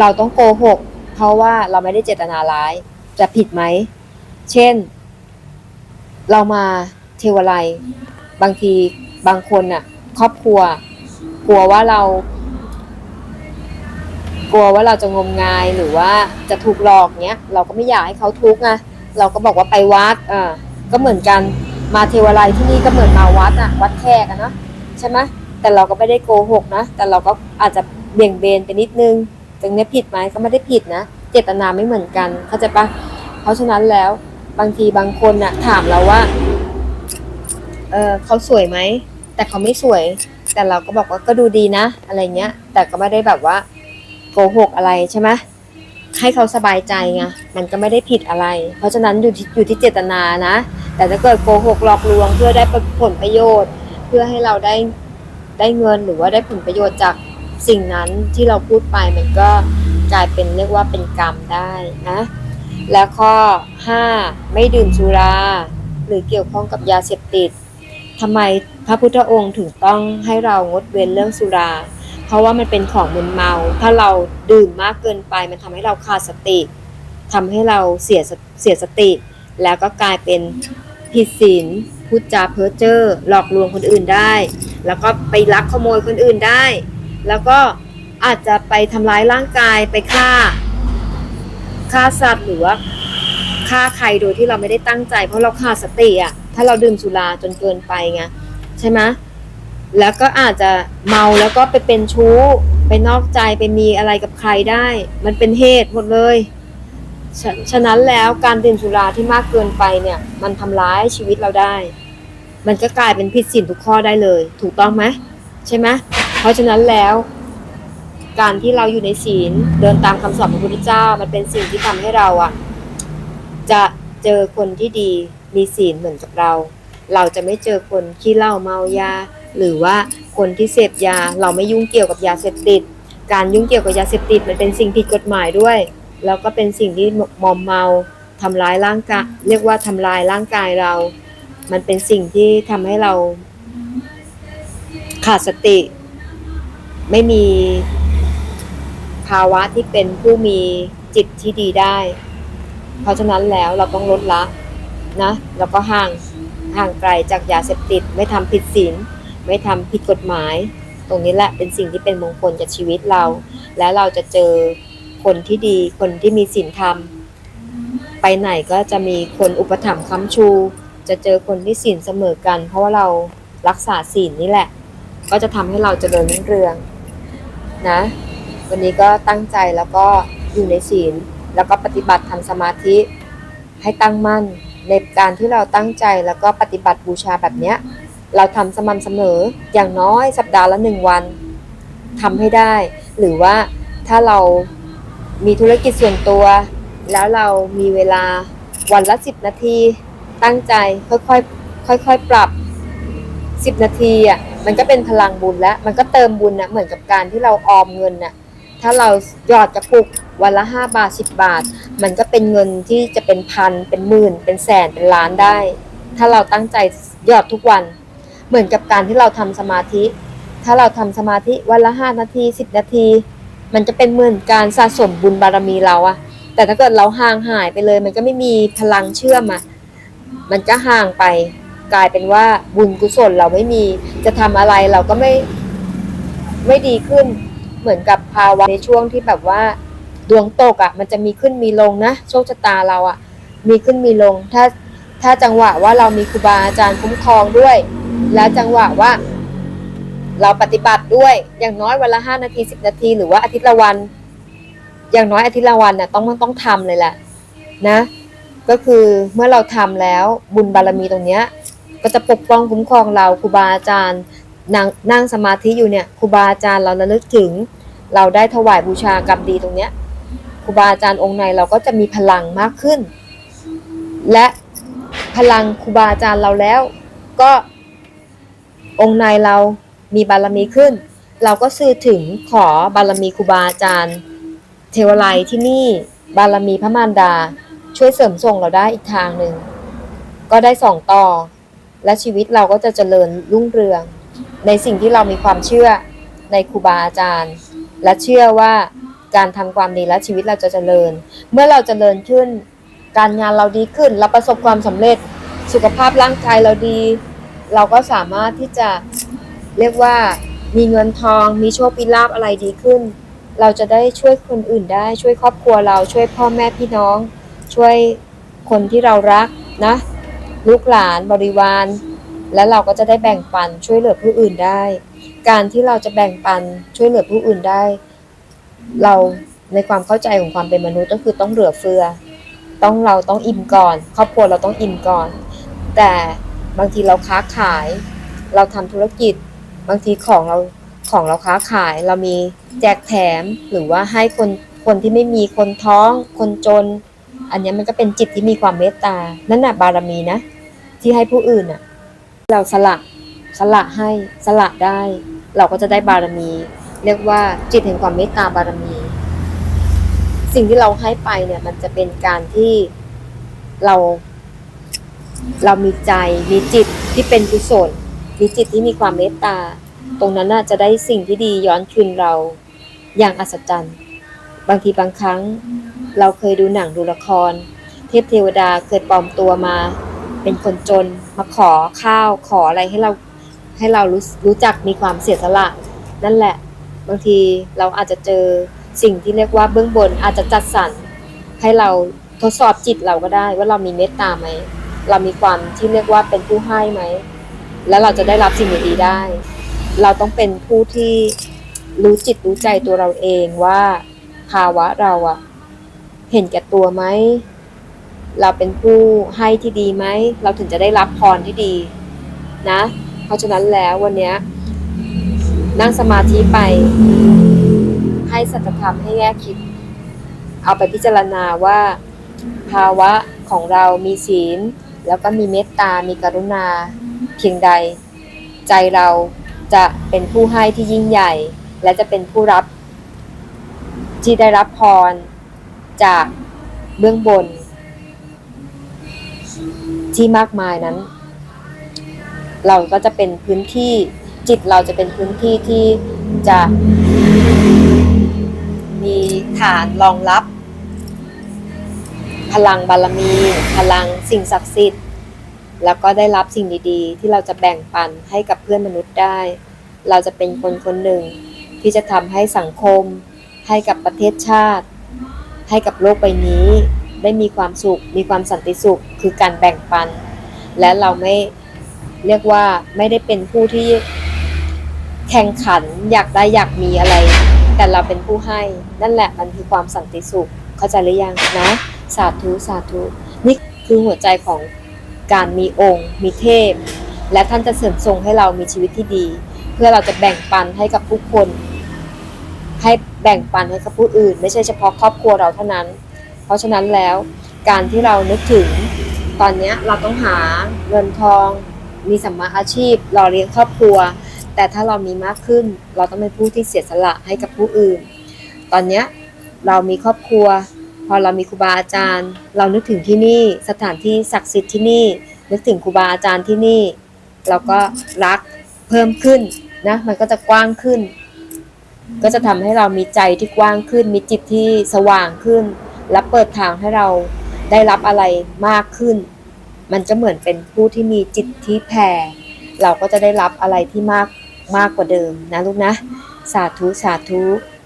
เราต้องโกหก เพราะว่าเราไม่ได้เจตนาร้าย จะผิดไหม เช่น เรามาเทวไลบางทีบางคนน่ะ ครอบครัว กลัวว่าเรา กลัวว่าเราจะงมงายหรือว่าจะถูกหลอกเนี้ย เราก็ไม่อยากให้เขาทุกข์ไงเราก็บอกว่าไปวัดอ่าก็เหมือนกันมาเทวไลที่นี่ก็เหมือนมาวัดอะ วัดแขกอะเนาะใช่ไหมแต่เราก็ไม่ได้โกหกนะแต่เราก็อาจจะ เบี่ยงเบนไปนิดนึงตรงนี้ผิดไหมก็ไม่ได้ผิดนะ เจตนาไม่เหมือนกัน เข้าใจปะเพราะฉะนั้นแล้วบางทีบางคนน่ะถามเราว่า เออเขาสวยไหม แต่เขาไม่สวย แต่เราก็บอกว่าก็ดูดีนะ อะไรเงี้ย แต่ก็ไม่ได้แบบว่าโกหกอะไรใช่ไหมให้เขาสบายใจไง มันก็ไม่ได้ผิดอะไร เพราะฉะนั้นอยู่ที่อยู่ที่เจตนานะ แต่ถ้าเกิดโกหกหลอกลวงเพื่อได้ผลประโยชน์ เพื่อให้เราได้ได้เงินหรือว่าได้ผลประโยชน์จาก สิ่งนั้นที่เราพูดไปมันก็กลายเป็นเรียกว่าเป็นกรรมได้นะ แล้วข้อ 5 ไม่ดื่มสุรา หรือเกี่ยวข้องกับยาเสพติดทำไมพระพุทธองค์ถึงต้องให้เรางดเว้นเรื่องสุรา เพราะว่ามันเป็นของมึนเมา ถ้าเราดื่มมากเกินไป มันทำให้เราขาดสติทำให้เราเสียเสียสติ แล้วก็กลายเป็นผิดศีลพูดจาเพ้อเจ้อหลอกลวงคนอื่นได้ แล้วก็ไปลักขโมยคนอื่นได้ แล้วก็อาจจะไปทำร้ายร่างกายไปฆ่าฆ่าสัตว์หรือว่าฆ่าใครโดยที่เราไม่ได้ตั้งใจ เพราะเราขาดสติอะถ้าเราดื่มสุราจนเกินไปไงใช่ไหมแล้วก็อาจจะเมาแล้วก็ไปเป็นชู้ ไปนอกใจไปมีอะไรกับใครได้ มันเป็นเหตุหมดเลยฉะฉะนั้นแล้วการดื่มสุราที่มากเกินไปเนี่ย มันทำร้ายชีวิตเราได้ มันก็กลายเป็นผิดศีลทุกข้อได้เลย ถูกต้องไหมใช่ไหม เพราะฉะนั้นแล้ว การที่เราอยู่ในศีลเดินตามคำสอนของพระพุทธเจ้า มันเป็นสิ่งที่ทำให้เราอะ จะเจอคนที่ดีมีศีลเหมือนกับเรา เราจะไม่เจอคนขี้เล้าเมายา หรือว่าคนที่เสพยา เราไม่ยุ่งเกี่ยวกับยาเสพติด การยุ่งเกี่ยวกับยาเสพติดมันเป็นสิ่งผิดกฎหมายด้วย แล้วก็เป็นสิ่งที่มอมเมาทำร้ายร่างกายเรียกว่าทำลายร่างกายเรา มันเป็นสิ่งที่ทำให้เราขาดสติ ไม่มีภาวะที่เป็นผู้มีจิตที่ดีได้ เพราะฉะนั้นแล้วเราต้องลดละนะแล้วก็ห่างห่างไกลจากยาเสพติด ไม่ทำผิดศีลไม่ทำผิดกฎหมาย ตรงนี้แหละเป็นสิ่งที่เป็นมงคลกับชีวิตเรา และเราจะเจอคนที่ดีคนที่มีศีลธรรม ไปไหนก็จะมีคนอุปถัมภ์ค้ำชู จะเจอคนที่ศีลเสมอกัน เพราะว่าเรารักษาศีลนี่แหละ ก็จะทำให้เราเจริญรุ่งเรือง นะ วันนี้ก็ตั้งใจแล้วก็อยู่ในศีล แล้วก็ปฏิบัติทำสมาธิให้ตั้งมั่น ในการที่เราตั้งใจแล้วก็ปฏิบัติบูชาแบบเนี้ย เราทำสม่ำเสมออย่างน้อยสัปดาห์ละหนึ่งวันทำให้ได้ หรือว่าถ้าเรามีธุรกิจส่วนตัว แล้วเรามีเวลาวันละสิบนาที ตั้งใจค่อยๆค่อยๆปรับสิบนาทีอะ มันก็เป็นพลังบุญแล้ว มันก็เติมบุญนะเหมือนกับการที่เราออมเงินน่ะถ้าเราหยอดกระปุกวันละห้าบาทสิบบาท มันก็เป็นเงินที่จะเป็นพันเป็นหมื่น เป็นแสนเป็นล้านได้ ถ้าเราตั้งใจหยอดทุกวัน เหมือนกับการที่เราทำสมาธิ ถ้าเราทำสมาธิวันละห้านาทีสิบนาที มันจะเป็นเหมือนการสะสมบุญบารมีเราอะแต่ถ้าเกิดเราห่างหายไปเลย มันก็ไม่มีพลังเชื่อมอะมันก็ห่างไป กลายเป็นว่าบุญกุศลเราไม่มี จะทำอะไรเราก็ไม่ไม่ดีขึ้น เหมือนกับภาวะในช่วงที่แบบว่า ดวงตกอะ่ะ มันจะมีขึ้นมีลงนะโชคชะตาเราอะ่ะ มีขึ้นมีลง ถ้าถ้าจังหวะว่าเรามีครูบาอาจารย์คุ้มครองด้วย แล้วจังหวะว่า เราปฏิบัติด้วยอย่างน้อยวันละห้านาทีสิบนาที หรือว่าอาทิตย์ละวัน อย่างน้อยอาทิตย์ละวันน่ะต้องต้องทำเลยแหละนะ ก็คือเมื่อเราทำแล้วบุญบารมีตรงเนี้ย ก็จะปกป้องคุ้มครองเราครูบาอาจารย์นั่งนั่งสมาธิอยู่เนี่ยครูบาอาจารย์เราระลึกถึง เราได้ถวายบูชากรรมดีตรงเนี้ยครูบาอาจารย์องค์ในเราก็จะมีพลังมากขึ้น และพลังครูบาอาจารย์เราแล้ว ก็องค์ในเรามีบารมีขึ้น เราก็สื่อถึงขอบารมีครูบาอาจารย์ เทวไลยที่นี่บารมีพระมารดา ช่วยเสริมส่งเราได้อีกทางหนึ่งก็ได้สองต่อ และชีวิตเราก็จะเจริญรุ่งเรือง ในสิ่งที่เรามีความเชื่อในครูบาอาจารย์ และเชื่อว่าการทำความดีและชีวิตเราจะเจริญ เมื่อเราเจริญขึ้น การงานเราดีขึ้น เราประสบความสำเร็จสุขภาพร่างกายเราดี เราก็สามารถที่จะเรียกว่ามีเงินทอง มีโชคมีลาภอะไรดีขึ้น เราจะได้ช่วยคนอื่นได้ ช่วยครอบครัวเราช่วยพ่อแม่พี่น้อง ช่วยคนที่เรารักนะ ลูกหลานบริวาร และเราก็จะได้แบ่งปันช่วยเหลือผู้อื่นได้ การที่เราจะแบ่งปันช่วยเหลือผู้อื่นได้ เราในความเข้าใจของความเป็นมนุษย์ก็คือต้องเหลือเฟือ ต้องเราต้องอิ่มก่อน ครอบครัวเราต้องอิ่มก่อน แต่บางทีเราค้าขาย เราทำธุรกิจ บางทีของเราของเราค้าขาย เรามีแจกแถมหรือว่าให้คนคนที่ไม่มีคนท้อง คนจน อันนี้มันก็เป็นจิตที่มีความเมตตา นั่นน่ะบารมีนะ ที่ให้ผู้อื่นน่ะ เราสละสละให้สละได้ เราก็จะได้บารมี เรียกว่าจิตแห่งความเมตตาบารมี สิ่งที่เราให้ไปเนี่ย มันจะเป็นการที่เรา เรามีใจมีจิตที่เป็นกุศลมีจิตที่มีความเมตตา ตรงนั้นน่ะจะได้สิ่งที่ดีย้อนคืนเราอย่างอัศจรรย์ บางทีบางครั้ง เราเคยดูหนังดูละคร เทพเทวดาเคยปลอมตัวมา เป็นคนจนมาขอข้าวขออะไรให้เราให้เรารู้รู้จักมีความเสียสละนั่นแหละ บางทีเราอาจจะเจอสิ่งที่เรียกว่าเบื้องบนอาจจะจัดสรรให้เราทดสอบจิตเราก็ได้ ว่าเรามีเมตตาไหมเรามีความที่เรียกว่าเป็นผู้ให้ไหมแล้วเราจะได้รับสิ่งดีๆได้ เราต้องเป็นผู้ที่รู้จิตรู้ใจตัวเราเองว่าภาวะเราอะเห็นแก่ตัวไหม เราเป็นผู้ให้ที่ดีไหม เราถึงจะได้รับพรที่ดีนะ เพราะฉะนั้นแล้ววันนี้นั่งสมาธิไป ให้สัจธรรมให้แง่คิด เอาไปพิจารณาว่า ภาวะของเรามีศีล แล้วก็มีเมตตา มีกรุณาเพียงใด ใจเราจะเป็นผู้ให้ที่ยิ่งใหญ่ และจะเป็นผู้รับที่ได้รับพรจากเบื้องบน ที่มากมายนั้น เราก็จะเป็นพื้นที่จิตเราจะเป็นพื้นที่ที่จะมีฐานรองรับ พลังบารมี พลังสิ่งศักดิ์สิทธิ์ แล้วก็ได้รับสิ่งดีๆ ที่เราจะแบ่งปันให้กับเพื่อนมนุษย์ได้ เราจะเป็นคนคนหนึ่งที่จะทำให้สังคม ให้กับประเทศชาติ ให้กับโลกใบนี้ ได้มีความสุข มีความสันติสุข คือการแบ่งปัน และเราไม่เรียกว่าไม่ได้เป็นผู้ที่แข่งขันอยากได้อยากมีอะไร แต่เราเป็นผู้ให้ นั่นแหละมันคือความสันติสุข เข้าใจหรือยังนะ สาธุสาธุ นี่คือหัวใจของการมีองค์ มีเทพ และท่านจะเสริมทรงให้เรามีชีวิตที่ดี เพื่อเราจะแบ่งปันให้กับผู้คน ให้แบ่งปันให้กับผู้อื่น ไม่ใช่เฉพาะครอบครัวเราเท่านั้น เพราะฉะนั้นแล้วการที่เรานึกถึงตอนนี้เราต้องหาเงินทอง มีสัมมาอาชีพรอเลี้ยงครอบครัว แต่ถ้าเรามีมากขึ้น เราต้องเป็นผู้ที่เสียสละให้กับผู้อื่น ตอนนี้เรามีครอบครัว พอเรามีครูบาอาจารย์ เรานึกถึงที่นี่สถานที่ศักดิ์สิทธิ์ที่นี่ นึกถึงครูบาอาจารย์ที่นี่ เราก็รักเพิ่มขึ้นนะมันก็จะกว้างขึ้น ก็จะทำให้เรามีใจที่กว้างขึ้น มีจิตที่สว่างขึ้น และเปิดทางให้เราได้รับอะไรมากขึ้น มันจะเหมือนเป็นผู้ที่มีจิตที่แผ่เราก็จะได้รับอะไรที่มากมากกว่าเดิมนะลูกนะ สาธุสาธุ